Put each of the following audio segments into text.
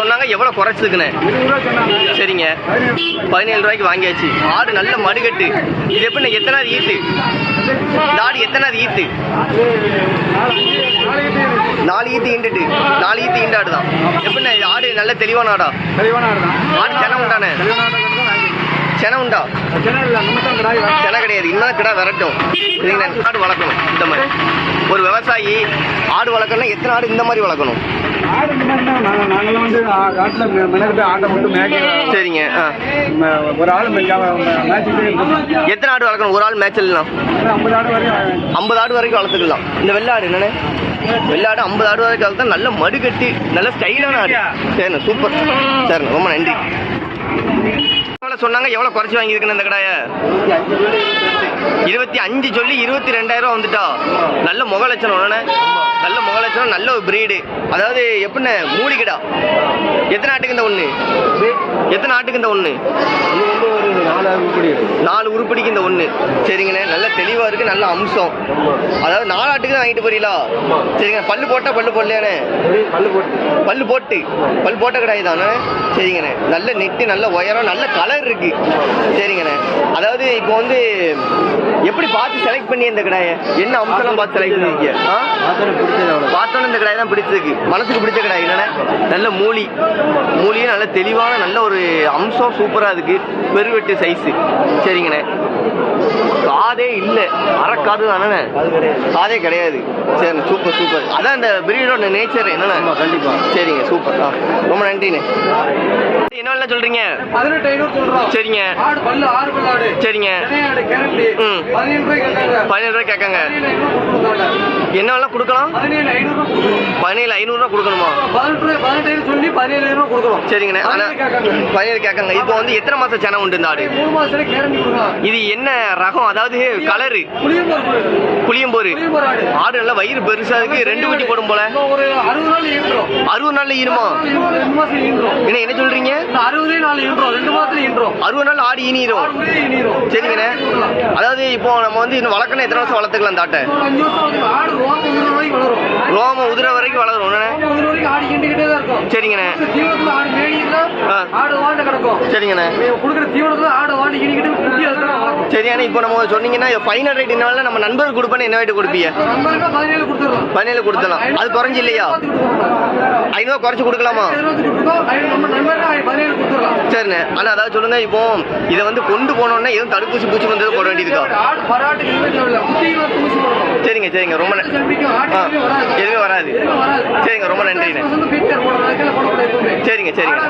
சொன்னாங்க எவ்வளோ குறைச்சதுக்குன்னு சரிங்க. பதினேழு ரூபாய்க்கு வாங்கியாச்சு. ஆடு நல்ல மடுகட்டு. இது எப்படிண்ணே எத்தனாவது ஈத்து? இந்த ஆடு எத்தனாவது ஈத்து? நாலு ஈத்து ஈண்டுட்டு. நாலு ஈத்து ஈண்டாடு தான். எப்படின்னா ஆடு நல்ல தெளிவான ஆடா. தெளிவான ஆடு தான் சென உண்டானே? சென உண்டா? பிரச்சனை சென கிடையாது. இன்னும் கிடா விரட்டும். ஆடு வளர்க்கணும். இந்த மாதிரி. ஒரு விவசாயி ஆடு வளர்க்கணும்னா எத்தனை ஆடு இந்த மாதிரி வளர்க்கணும்? ஆடு இந்த மாதிரி தான். நாங்கள் நாங்களாம் வந்து ஆ- காட்டுல மெ- மெனக்கிட்டு ஆட்டை விட்டு மேய்க்க சரிங்க ஆ. ம- ஒரு ஆள் மேய்ச்சிட்டே இருக்கணும் எத்தனை ஆடு வளர்க்கணும்? ஒரு ஆள் மேய்ச்சல்லாம் ஐம்பது ஆடு வரையும் ஐம்பது ஆடு வரைக்கும் வளர்த்துக்கலாம். இந்த வெள்ளாடு என்னண்ணே? வெள்ளாடு ஐம்பது ஆடு வரைக்கும் வளர்த்தா நல்ல மடுகட்டி நல்ல ஸ்டைலான ஆடு. சரிண்ணே சூப்பர். சரிண்ணே ரொம்ப நன்றி. சொன்னாங்க எவ்வளோ குறைச்சி வாங்கியிருக்குன்னு இந்த கடாயை? இருபத்தி அஞ்சு சொல்லி இருபத்தி ரெண்டாயிரம் வந்துட்டா. நல்ல முக லட்சணம் நல்ல முக லட்சணம் நல்ல ஒரு பிரீடு அதாவது எப்படின்னு மூலிகடா எத்தனை ஆட்டுக்கு இந்த ஒன்று எத்தனை ஆட்டுக்கு இந்த ஒன்று நாலு உருப்படிக்கு இந்த ஒன்று சரிங்கண்ணே. நல்ல தெளிவாக இருக்குது நல்ல அம்சம். அதாவது நாலு ஆட்டுக்கு தான் வாங்கிட்டு போறீங்களா? சரிங்க பல்லு போட்டா பல்லு போடலையாண்ணே? பல்லு போட்டு. பல்லு போட்டு. பல் போட்ட கடாய் தானே? சரிங்கண்ணே. நல்ல நெட்டு நல்ல உயரம் நல்ல கலர் இருக்கு. சரிங்கண்ணே. அதாவது இப்போ வந்து எப்படி பார்த்து செலக்ட் பண்ணி இந்த கடாயை? என்ன அம்சம்லாம் பார்த்து செலக்ட் பண்ணிருக்கீங்க? பார்த்தோன்னே இந்த கடாய் தான் பிடிச்சிருக்கு. மனசுக்கு பிடிச்ச கடாய் என்னண்ணே? நல்ல மூலி. மூலியும் நல்ல தெளிவான நல்ல ஒரு அம்சம் சூப்பராக இருக்கு. பெருவெட்டு சைஸு சரிங்கண்ணே. காதே இல்லை. அறக்காது தானே? காதே கிடையாது. சரி சூப்பர் சூப்பர் அதான் இந்த பிரீடோட நேச்சர் என்னண்ணே ஆமா, கண்டிப்பா. சரிங்க சூப்பர் ரொம்ப நன்றிண்ணே. என்ன வேலை சொல்றீங்க? பதினெட்டு ஐநூறு சொல்றோம். சரிங்க. பல்லு ஆறு பல்லு ஆடு சரிங்க ம். பதினேழு ரூபாய் கேட்காங்க. என்ன வேலை கொடுக்கலாம். பதினேழு ஐநூறு பதினேழு ஐநூறுரூவா கொடுக்கணுமா? பதினெட்டு சொல்லி பதினேழு ஐநூறு கொடுக்குறோம் சரிங்கண்ணே. ஆனால் பதினேழு கேட்காங்க. இப்போ வந்து எத்தனை மாசம் செனை உண்டு இந்த ஆடு? இது என்ன ரகம்? அதாவது கலரு புளியம்போர். ஆடு நல்லா வயிறு பெருசா இருக்கு ரெண்டு குட்டி போடும் போல. அறுபது நாள் ஈனுமா? என்ன என்ன சொல்றீங்க? அறுபதே நாள் ஈன்றோம் ரெண்டு மாசத்துல ஈன்றோம் அறுபது நாள் ஆடு ஈனிரும். சரிங்கண்ணே. அதாவது இப்போ நம்ம வந்து இன்னும் வளர்க்கணும் எத்தனை வருஷம் வளர்த்துக்கலாம் ஆட்டை? ஆடு ரோகம் உதிர வரைக்கும் வளரும். சரிங்கண்ணே. சரிங்கண்ணே. சரியாண்ணே இப்போ நம்ம சொன்னீங்கன்னா ஃபைனல் ரேட் என்ன நம்ம நண்பருக்கு கொடுப்பேன்னு என்ன ரேட்டு கொடுப்பீங்க? பதினேழு கொடுத்துடலாம். அது குறைஞ்சு இல்லையா? ஐநூறு குறைச்சு கொடுக்கலாமா? சரிண்ணே. ஆனால் அதாவது சொல்லுங்க இப்போ இதை வந்து கொண்டு போனோன்னா எதுவும் தடுப்பூசி பூச்சி வந்து போட வேண்டியதுக்கா சரிங்க சரிங்க. ரொம்ப எதுவுமே வராது. சரிங்க ரொம்ப நன்றிண்ணே. சரிங்க சரிங்க.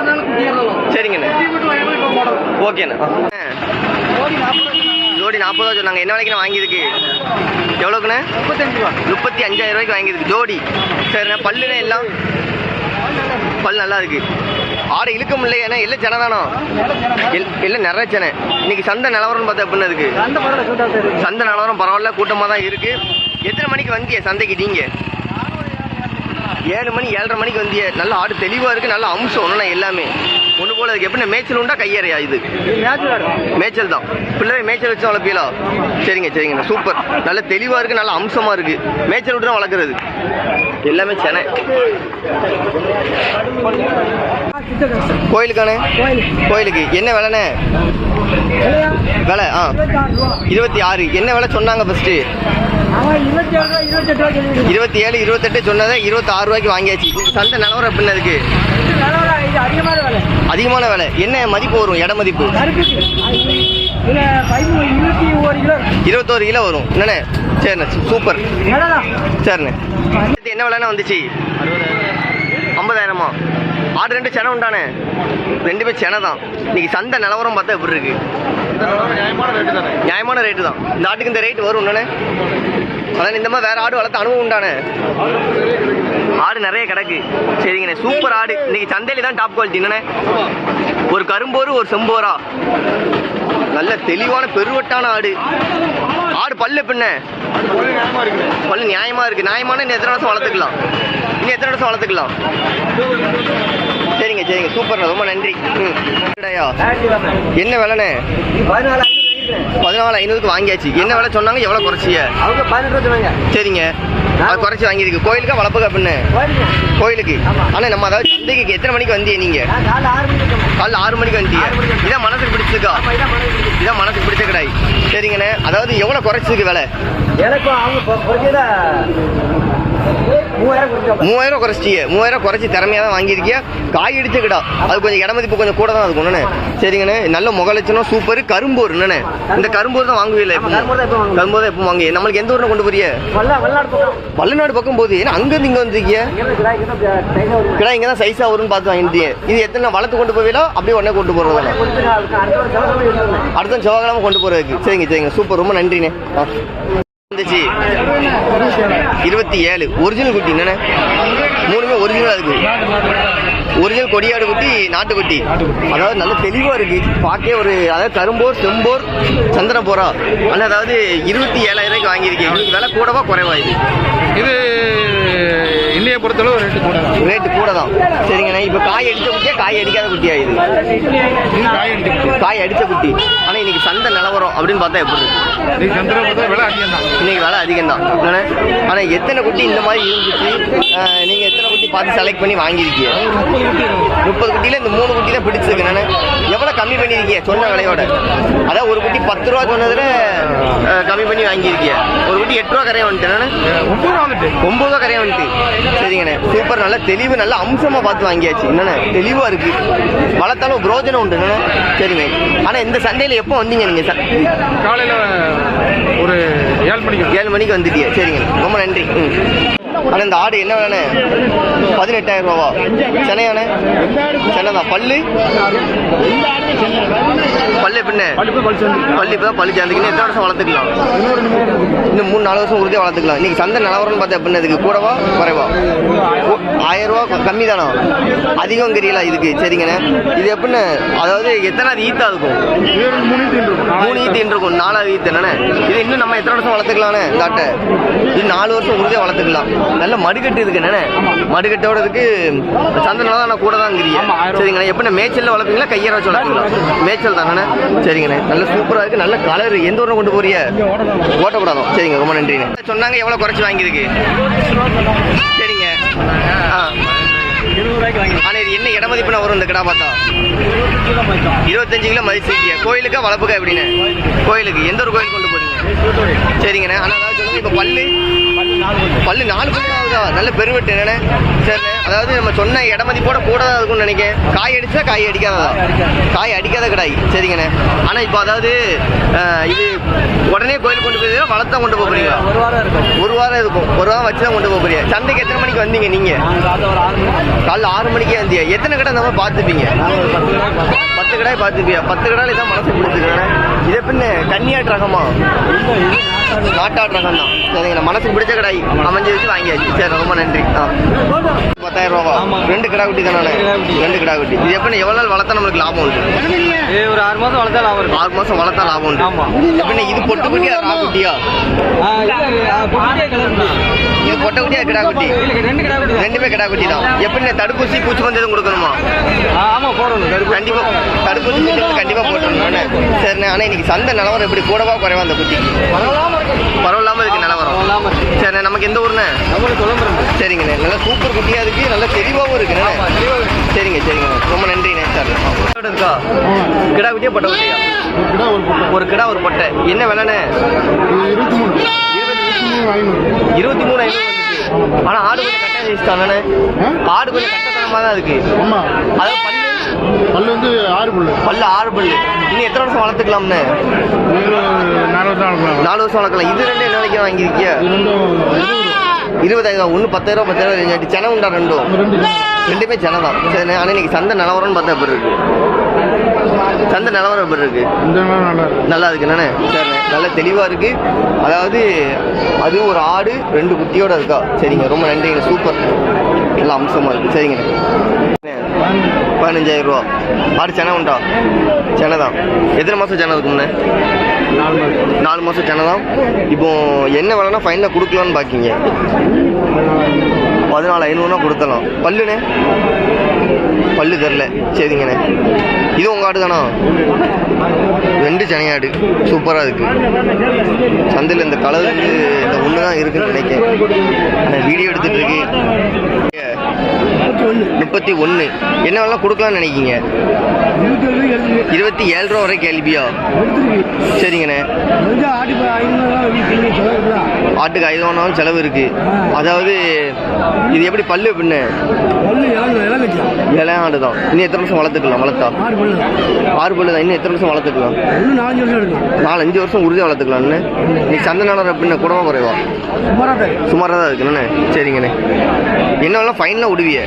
சரிங்கண்ணே ஓகேண்ணே ஜோடி நாற்பது ரூபா சொன்னாங்க. என்ன விலைக்கு வாங்கியிருக்கு? எவ்வளோக்குண்ணே? முப்பத்தஞ்சு ரூபா. முப்பத்தி அஞ்சாயிரம் ரூபாய்க்கு வாங்கியிருக்கு. ஜோடி. சரிண்ணே பல்லுண்ணே எல்லாம். பல் நல்லா இருக்கு. ஆடு இழுக்க முடியல ஏன்னா எல்லாம் செனை தானோ? எல்லாம் நிறைய செனை. இன்னைக்கு சந்தை நிலவரம்னு பார்த்தா எப்படின்னு இருக்கு? சந்தை நிலவரம் பரவாயில்ல கூட்டமாக தான் இருக்கு. எத்தனை மணிக்கு வந்திய சந்தைக்கு நீங்க? ஏழு மணி ஏழரை மணிக்கு வந்திய. நல்ல ஆடு தெளிவாக இருக்கு நல்ல அம்சம் ஒன்றுனா எல்லாமே. ஒன்று போல இருக்கு எப்படி மேய்ச்சல் உண்டா கையறையா இது? மேய்ச்சல் தான். பிள்ளை மேய்ச்சல் வச்சு வளர்ப்பீங்களா? சரிங்க சரிங்க. சூப்பர். நல்ல தெளிவாக இருக்கு நல்ல அம்சமாக இருக்கு. மேய்ச்சல் விட்டு வளர்க்குறது. எல்லாமே சென்னை. கோயிலுக்கானே? கோயிலுக்கு. என்ன விலைண்ணே? விலை ஆ. இருபத்தி ஆறு. என்ன விலை சொன்னாங்க ஃபர்ஸ்ட்டு இருபத்தி ஏழு இருபத்தெட்டு சொன்னதை இருபத்தி ஆறு ரூபாய்க்கு வாங்கியாச்சு. சந்தை நிலவரம் எப்படின்னு இருக்கு அதிகமான விலை. என்ன மதிப்பு வரும்? இட மதிப்பு? இருபத்தோரு கிலோ வரும். என்னண்ணே? சரிண்ணே. சூப்பர். சரிண்ணே. என்ன விலைண்ணே வந்துச்சு? ஐம்பதாயிரமா? ஆடு ரெண்டு செனை உண்டானே. ரெண்டுமே செனை தான். இன்னைக்கு சந்தை நிலவரம் பார்த்தா எப்படி இருக்கு? நியாயமான ரேட்டு தான். இந்த ஆட்டுக்கு இந்த ரேட் வரும் உண்டானே அதான் இந்த மாதிரி வேற ஆடு வளர்த்த அனுபவம் உண்டானே. ஆடு நிறைய கிடக்கு. சரிங்கண்ணே. சூப்பர் ஆடு. இன்னைக்கு சந்தையில தான் டாப் குவாலிட்டி என்னண்ணே? ஒரு கரும்போரு ஒரு செம்போரா. நல்ல தெளிவான பெருவட்டான ஆடு. ஆடு பல்லு பின்ன. பல்லு நியாயமா இருக்கு. நியாயமான இன்னும் எத்தனை வருஷம் வளர்த்துக்கலாம்? இன்னும் எத்தனை வருஷம் வளர்த்துக்கலாம்? சரிங்க சரிங்க. சூப்பர் ரொம்ப நன்றி. ம். என்ன விலைண்ணே? பதினாலு ஐநூறுக்கு வாங்கியாச்சு. என்ன விலை சொன்னாங்க? எவ்வளோ குறைச்சிய? அவங்க பதினெட்டு சொன்னாங்க. சரிங்க. அது குறைச்சி வாங்கியிருக்கு கோயிலுக்கா வளர்ப்புக்கா அப்படின்னு கோயிலுக்கு. ஆனால் நம்ம அதாவது சந்தைக்கு எத்தனை மணிக்கு வந்தீங்க நீங்கள் காலைல ஆறு மணிக்கு வந்தீங்க. இதான் மனசுக்கு பிடிச்சிருக்கா? இதான் மனசுக்கு பிடிச்ச கடாய். சரிங்கண்ணே. அதாவது எவ்வளோ குறைச்சிருக்கு விலை? எனக்கும் அவங்க மூவாயிரம் குறைச்சிட்டியே. மூவாயிரம் குறைச்சி திறமையாக தான் வாங்கியிருக்கிய? காய் அடிச்ச கிடா அது கொஞ்சம் இடமதிப்பு கொஞ்சம் கூட தான் இருக்கும் என்னண்ணே சரிங்கண்ணே. நல்ல முகலட்சணம் சூப்பர் கரும்பூர் என்னண்ணே? இந்த கரும்பூர் தான் வாங்குவீங்களா எப்போ கரும்பூர் தான் எப்போ வாங்குவீங்க நம்மளுக்கு எந்த ஊரில் கொண்டு போறிய? பல்லநாடு பக்கம். போகுது. ஏன்னா அங்கேருந்து இங்கே வந்திருக்கிய? கிடா இங்கே தான் சைஸாக வரும்னு பார்த்து வாங்கிட்டீங்க இது எத்தனை வளர்த்து கொண்டு போவீங்களா அப்படியே உடனே கொண்டு வச்சிருந்தேன். அடுத்த செவ்வாய்க்கிழமை கொண்டு போகிறதுக்கு சரிங்க சரிங்க. சூப்பர் ரொம்ப நன்றிண்ணே. வந்துச்சு. இருபத்தி ஏழு. ஒரிஜினல் குட்டி என்னண்ணே? மூணுமே ஒரிஜினல் இருக்கு. ஒரிஜினல் கொடியாடு குட்டி நாட்டுக்குட்டி அதாவது நல்ல தெளிவாக இருக்கு. பார்க்கவே ஒரு அதாவது கரும்போர் செம்போர் சந்திரபோரா ஆனால் அதாவது இருபத்தி ஏழாயிரம் வாங்கியிருக்கேன். இதுக்கு விலை கூடவா குறைவா இது இது இன்னைய பொறுத்தளவு ரேட்டு கூட தான். ரேட்டு கூட தான். சரிங்கண்ணே. இப்போ காய் அடித்த குட்டியா காய் அடிக்காத குட்டியா இது? இது காய் அடிச்சு காய் அடித்த குட்டி. ஆனால் இன்னைக்கு சந்தை நிலவரம் அப்படின்னு பார்த்தா எப்படி இருக்கு? இன்னைக்கு விலை அதிகம் தான் ஆனால் எத்தனை குட்டி இந்த மாதிரி இருந்துச்சு? அஹ், நீங்க எத்தனை குட்டி பார்த்து செலக்ட் பண்ணி வாங்கியிருக்கீங்க? முப்பது குட்டியில இந்த மூணு குட்டி தான் பிடிச்சிருக்கு நான் எவ்வளோ கம்மி பண்ணியிருக்கீங்க? சொன்ன விலையோட. அதான் ஒரு குட்டி பத்து ரூபா சொன்னதுல கம்மி பண்ணி வாங்கியிருக்கீங்க. ஒரு குட்டி எட்டு ரூபா கரையா வந்துட்டேன். நான் ஒன்பது ரூபா வந்துட்டு. ரூபா கரையா வந்துட்டு. சரிங்கண்ணே. சூப்பர் நல்ல தெளிவு நல்ல அம்சமா பார்த்து வாங்கியாச்சு. என்னண்ணே? தெளிவா இருக்கு. வளர்த்தாலும் பிரோஜனம் உண்டு சரிங்க. ஆனா இந்த சந்தையில எப்போ வந்தீங்க நீங்க? ச- காலையில் ஒரு ஏழு மணிக்கு ஏழு மணிக்கு வந்துட்டியா. சரிங்க. ரொம்ப நன்றி. ம். ஆனால் இந்த ஆடு என்ன வேணே பதினெட்டாயிரம் ரூபாவா? சென்னையானே சென்னை தான் பல்லு? பல்லு பின்ன பல்லு இப்போ தான் பல்லு எத்தனை வருஷம் வளர்த்துக்கலாம்? இன்னும் மூணு நாலு வருஷம் உறுதியாக வளர்த்துக்கலாம். இன்னைக்கு சந்தை நிலவரம்னு பார்த்தா எப்படின்னு இதுக்கு கூடவா குறைவா? ஆயிரம் ரூபா கம்மி தானா? அதிகம் தெரியல இதுக்கு சரிங்கண்ணே. இது எப்படின்னு அதாவது எத்தனாவது ஈத்தா இருக்கும் மூணு ஈத்து இருக்கும் நாலாவது ஈத்து என்னண்ணே? இது இன்னும் நம்ம எத்தனை வருஷம் வளர்த்துக்கலாண்ணே தாட்டை இது நாலு வருஷம் உறுதியாக வளர்த்துக்கலாம். நல்ல மடுக்கட்டு இருக்கு என்னண்ணே? மடுக்கட்டோட சந்தனம் தான் நான் கூட தான். சரிங்கண்ணே. எப்படிண்ணே? மேய்ச்சல்ல வளர்ப்பீங்களா? கையற வச்சு வளர்ப்பீங்களா? மேய்ச்சல் தானே சரிங்கண்ணே. நல்ல சூப்பராக இருக்கு. நல்ல கலர் எந்த ஒன்று கொண்டு போறிய ஓட்டக்கூடாதோ சரிங்க ரொம்ப நன்றிண்ணே. சொன்னாங்க எவ்வளோ குறைச்சி வாங்கியிருக்கு சரிங்க. ஆ. ஆனால் இது என்ன இட வரும் இந்த கிடா பார்த்தா? இருபத்தஞ்சு கிலோ மதிச்சிருக்கீங்க கோயிலுக்கா வளர்ப்புக்கா எப்படின்னு கோயிலுக்கு. எந்த ஒரு கோயில் கொண்டு சரிங்கண்ணே. ஆனால் அதாவது சொல்லுங்க இப்போ பல்லு பல்லு நாலு பல்லு ஆகுதா நல்ல பெருவெட்டு என்னண்ணே? சரிண்ணே. அதாவது நம்ம சொன்ன இட மதிப்போட கூட தான் இருக்கும்னு நினைக்கிறேன். காய் அடிச்சா காய் அடிக்காததா? காய் அடிக்காத கிடாய். சரிங்கண்ணே. ஆனால் இப்போ அதாவது இது உடனே கோயில் கொண்டு போய் வளர்த்தா கொண்டு போக போறீங்களா? ஒரு வாரம் இருக்கும். ஒரு வாரம் இருக்கும். ஒரு வாரம் வச்சு தான் கொண்டு போக போறீங்க. சந்தைக்கு எத்தனை மணிக்கு வந்தீங்க நீங்க? நாங்கள் காலைல ஆறு மணிக்கு வந்தியா? எத்தனை கடை நம்ம பார்த்துப்பீங்க? பத்து ரூபாய் பார்த்தோம். பத்து கடாய் பார்த்துப்பியா பத்து கடாயில் தான் மனசு பிடிச்சிருக்கானே? இதை பின்ன கன்னியாட் ரகமா? நாட்டாட் ரகம் தான் சரிங்களா? மனசுக்கு பிடிச்ச கடாய் அமைஞ்சு வச்சு வாங்கியாச்சு. சரி ரொம்ப நன்றி. ஆ. பத்தாயிரம் ரூபா. ரெண்டு கிடா குட்டி தானே ரெண்டு கிடா குட்டி. குட்டி இது எப்படி எவ்வளோ நாள் வளர்த்தா நம்மளுக்கு லாபம் உண்டு ஒரு ஆறு மாதம் வளர்த்தா லாபம் இருக்கும் ஆறு மாசம் வளர்த்தா லாபம் உண்டு ஆமா. எப்படி இது பொட்டு குட்டியா ரா குட்டியா இது, குட்டி. பொட்டை குட்டியா கிடா குட்டி ரெண்டு கிடா குட்டி. ரெண்டுமே கிடா குட்டி தான் எப்படி தடுப்பூசி பூச்சி மருந்து எதுவும் கொடுக்கணுமா ஆமா போடணும். கண்டிப்பா தடுப்பூசி குட்டி கண்டிப்பா போட்டுருணும் சரிண்ணே ஆனா இன்னைக்கு சந்தை நிலவரம் எப்படி கூடவா குறைவா அந்த குட்டிக்கு பரவாயில்லாம இருக்கு. இருக்கு நிலவரம் இருக்கு. சரிண்ணே நமக்கு எந்த ஊர்ண்ணே. சரிங்கண்ணே நல்ல சூப்பர் குட்டியா இருக்கு. நல்ல தெளிவாகவும் இருக்குண்ணே ஆமா, தெளிவா இருக்கு. சரிங்க சரிங்க. ரொம்ப நன்றிண்ணே சார் இருக்கா? கிடா குட்டியா பட்டை குட்டியா? ஒரு கிடா ஒரு பொட்டை. என்ன விலைண்ணே இருபத்தி மூணு இருபத்தி மூணு ஐநூறு ஆனா ஆடு கொஞ்சம் கட்ட வச்சுட்டாங்கண்ணே ஆடு கொஞ்சம் கட்டத்தனமா தான் இருக்கு. ஆமா அதாவது பல்லு பல்லு வந்து ஆறு புல்லு. பல்லு ஆறு பல்லு இன்னும் எத்தனை வருஷம் வளர்த்துக்கலாம்ண்ணே? நாலு வருஷம் ஆகலாம் நாலு வருஷம் வளர்க்கலாம். இது ரெண்டு என்ன வரைக்கும் வாங்கியிருக்கியா? இருபதாயிரம் ஒன்று பத்தாயிரம் பத்தாயிரம் ரெண்டு சென உண்டா ரெண்டும் ரெண்டு? ரெண்டுமே சென தான். சரி ஆனால் இன்னைக்கு சந்தை நிலவரம்னு பார்த்தா எப்படி இருக்கு? சந்தை நிலவரம் எப்படி இருக்கு? நல்லா இருக்கு. என்னண்ணே? சரிண்ணே நல்ல தெளிவாக இருக்கு. அதாவது அது ஒரு ஆடு ரெண்டு குட்டியோட இருக்கா? சரிங்க ரொம்ப நன்றிங்க சூப்பர். நல்ல அம்சமாக இருக்கு. சரிங்கண்ணே பதினஞ்சாயிரம் ரூபா. ஆடு சென உண்டா? சென தான் எத்தனை மாதம் சென இருக்கும்ண்ணே நாலு மாதம் சென தான் இப்போ என்ன வேலைன்னா ஃபைனலாக கொடுக்கலான்னு பார்க்கிங்க பதினாலு ஐநூறுனா கொடுத்தலாம் பல்லுண்ணே? பல்லு தெரில. சரிங்கண்ணே. இது உங்கள் ஆடு தானா ரெண்டு சனையாடு. சூப்பராக இருக்குது சந்தையில் இந்த கலர் வந்து இந்த ஒன்று தான் இருக்குன்னு நினைக்கிறேன். ஆனால் வீடியோ எடுத்துகிட்டு இருக்கு முப்பத்தி ஒன்று என்ன வேணாலும் கொடுக்கலாம்னு நினைக்கிங்க இருபத்தி ஏழு ரூபா வரை கேள்வியா? சரிங்கண்ணே. ஆட்டுக்கு ஐநூறு செலவு இருக்கு. அதாவது இது எப்படி பல்லு பின்ன? இளைய ஆடு தான் இன்னும் எத்தனை வருஷம் வளர்த்துக்கலாம் வளர்த்தா? ஆறு பல்லு. தான். இன்னும் எத்தனை வருஷம் வளர்த்துக்கலாம்? நாலஞ்சு வருஷம் உறுதியாக வளர்த்துக்கலாம்னு நீ சந்தை நிலவரம் பின்ன கூடவா குறைவா? சுமாராக தான் இருக்குண்ணே சரிங்கண்ணே. என்னவெல்லாம் ஃபைனலாக விடுவிய?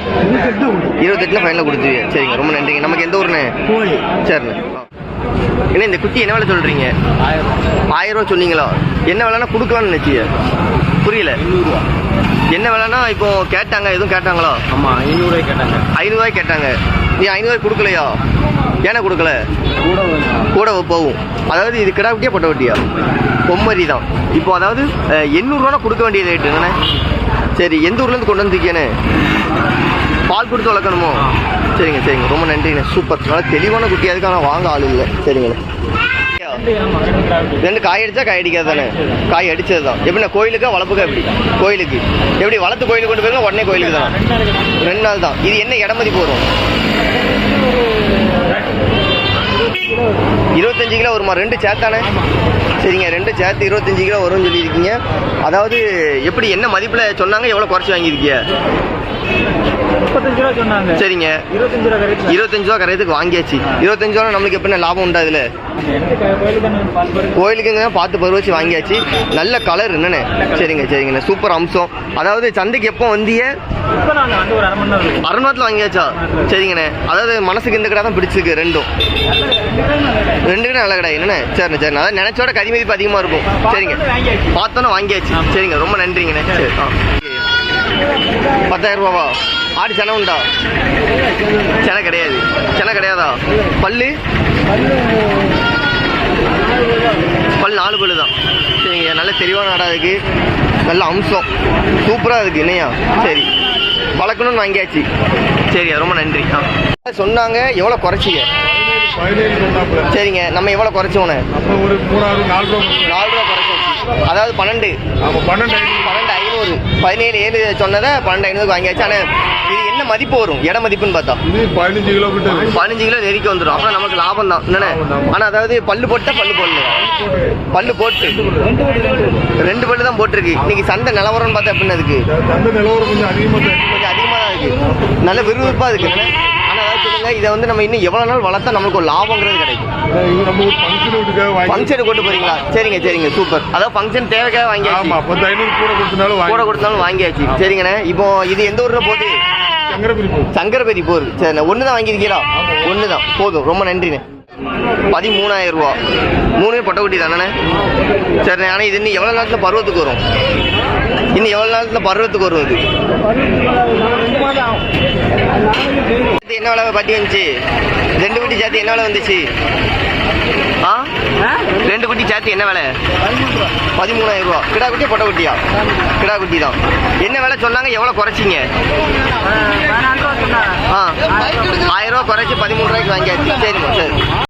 இருபத்தெட்டில் ஃபைனலாக கொடுத்துவிய சரிங்க ரொம்ப நன்றிங்க. நமக்கு எந்த ஊருண்ணே சரிண்ணே. என்ன இந்த குட்டி என்ன விலை சொல்கிறீங்க ஆயிரம் ரூபா சொன்னீங்களா? என்ன விலைனா கொடுக்கலாம்னு நினச்சிய. புரியல. என்ன விலைனா இப்போ கேட்டாங்க எதுவும் கேட்டாங்களா? ஆமாம் ஐநூறுரூவாய் கேட்டாங்க. ஐநூறுரூவாய் கேட்டாங்க. நீ ஐநூறுவாய் கொடுக்கலையா? ஏன்னா கொடுக்கல? கூட கூட போகும் அதாவது இது கிடா குட்டியா பொட்டை குட்டியா? பொம்மரி தான். இப்போ அதாவது எண்ணூறுரூவா கொடுக்க வேண்டியது ரேட்டு என்னண்ணே? சரி எந்த ஊர்லேருந்து கொண்டு வந்துருக்கேனே பால் கொடுத்து வளர்க்கணுமோ? சரிங்க சரிங்க. ரொம்ப நன்றிண்ணே சூப்பர். நல்லா தெளிவான குட்டி. அதுக்கு ஆனால் வாங்க ஆள் இல்லை. சரிங்கண்ணே ரெண்டு காய் அடிச்சா காய் அடிக்காது தானே? காய் அடிச்சது தான். எப்படிண்ணா கோயிலுக்கா வளர்ப்புக்கா எப்படி? கோயிலுக்கு. எப்படி வளர்த்து கோயிலுக்கு கொண்டு போயிருங்க உடனே கோயிலுக்கு தான்? ரெண்டு நாள் தான். இது என்ன இடமதிப்பு வரும் இருபத்தஞ்சு கிலோ வருமா? ரெண்டு சேர்த்தானே? சரிங்க ரெண்டு சேர்த்து இருபத்தஞ்சு கிலோ வரும்னு சொல்லியிருக்கீங்க. அதாவது எப்படி என்ன மதிப்பில் சொன்னாங்க? எவ்வளோ குறைச்சி வாங்கியிருக்கீங்க முப்பத்தஞ்சு ரூபா சொன்னாங்க. சரிங்க. இருபத்தஞ்சு ரூபா கரெக்ட் இருபத்தஞ்சு ரூபா கரையத்துக்கு வாங்கியாச்சு. இருபத்தஞ்சு ரூபா நம்மளுக்கு எப்படின்னா லாபம் உண்டா இதில்? கோயிலுக்குங்க பார்த்து பருவ வச்சு வாங்கியாச்சு. நல்ல கலர் என்னண்ணே சரிங்க சரிங்கண்ணே சூப்பர் அம்சம். அதாவது சந்தைக்கு எப்போ வந்திய அரை வாங்கியாச்சா? சரிங்கண்ணே. அதாவது மனசுக்கு இந்த கடை தான் பிடிச்சிருக்கு ரெண்டும். ரெண்டு கடை. நல்ல கடை. என்னண்ணே? சரிண்ணே சரிண்ணே. அதாவது நினைச்சோட அதிகமாக இருக்கும். சரிங்க. பார்த்தோன்னே வாங்கியாச்சு. சரிங்க ரொம்ப நன்றிங்கண்ணே. சரி. பத்தாயிரம் ரூபாவா? ஆடு செனை உண்டா? செனை கிடையாது. செனை கிடையாதா? பல்லு? பல் நாலு பல்லு தான். சரிங்க நல்ல தெளிவான ஆடா இருக்கு. நல்ல அம்சம். சூப்பராக இருக்கு என்னையா? சரி. வளர்க்கணும்னு வாங்கியாச்சு. சரியா ரொம்ப நன்றி. சொன்னாங்க எவ்வளோ குறைச்சிங்க? சரிங்க நம்ம எவ்வளோ மூணாவது நாலு ரூபா நாலு ரூபா குறைச்சாச்சு அதாவது பன்னெண்டு. பன்னெண்டு பன்னெண்டு ஐநூறு. பதினேழு ஏழு சொன்னதை பன்னெண்டு ஐநூறுக்கு வாங்கியாச்சு ஆனால் இது என்ன மதிப்பு வரும்? இட மதிப்புன்னு பார்த்தா? பதினஞ்சு கிலோமீட்டர். பதினஞ்சு கிலோ நெருக்கி வந்துடும் அப்புறம் நமக்கு லாபம் தான். என்னண்ணே? ஆனால் அதாவது பல்லு போட்டா பல்லு போடல பல்லு போட்டு. ரெண்டு பல்லு. தான் போட்டிருக்கு. இன்னைக்கு சந்தை நிலவரம்னு பார்த்தா எப்படின்னு நிலவரம் கொஞ்சம் அதிகமாக தான் இருக்கு. கொஞ்சம் அதிகமாக தான் இருக்கு. நல்ல விறுவிறுப்பாக இருக்கு. சொல்லுங்க இதை வந்து நம்ம இன்னும் எவ்வளோ நாள் வளர்த்தா நமக்கு ஒரு லாபங்கிறது கிடைக்கும். நம்ம ஒரு ஃபங்க்ஷன் வீட்டுக்காக வாங்கி ஃபங்க்ஷனுக்கு கொண்டு போறீங்களா? சரிங்க சரிங்க சூப்பர் அதாவது ஃபங்க்ஷன் தேவைக்காக வாங்கியாச்சு. ஆமா பத்து ஐநூறு கூட கொடுத்தனாலும் கூட வாங்கி கொடுத்தாலும் வாங்கியாச்சு. சரிங்கண்ணே. இப்போ இது எந்த ஊர்ல போகுது? சங்கரபிரி போகுது. சங்கரபதி போகுது. சரிண்ணே. ஒன்று தான் வாங்கியிருக்கீங்களா? ஒன்று தான் போதும். ரொம்ப நன்றிண்ணே. பதிமூணாயிரம் ரூபா. மூணு பொட்டக்குட்டி தானே சரிண்ணே ஆனால் இது இன்னும் எவ்வளோ நேரத்தில் பருவத்துக்கு வரும்? இன்னும் எவ்வளோ நேரத்தில் பருவத்துக்கு வரும் இது? என்ன விலை பட்டி வந்துச்சு? ரெண்டு குட்டி சேர்த்து என்ன விலை வந்துச்சு? ஆ? ரெண்டு குட்டி சேர்த்து என்ன விலை? பதிமூணாயிரம் ரூபா. கிடா குட்டி பொட்டை குட்டியா? கிடா குட்டி தான். என்ன விலை சொன்னாங்க? எவ்வளோ குறைச்சிங்க? ஆ. ஆயிரம் ரூபா குறைச்சி பதிமூணு ரூபாய்க்கு வாங்கியாச்சு. சரிம்மா சரி.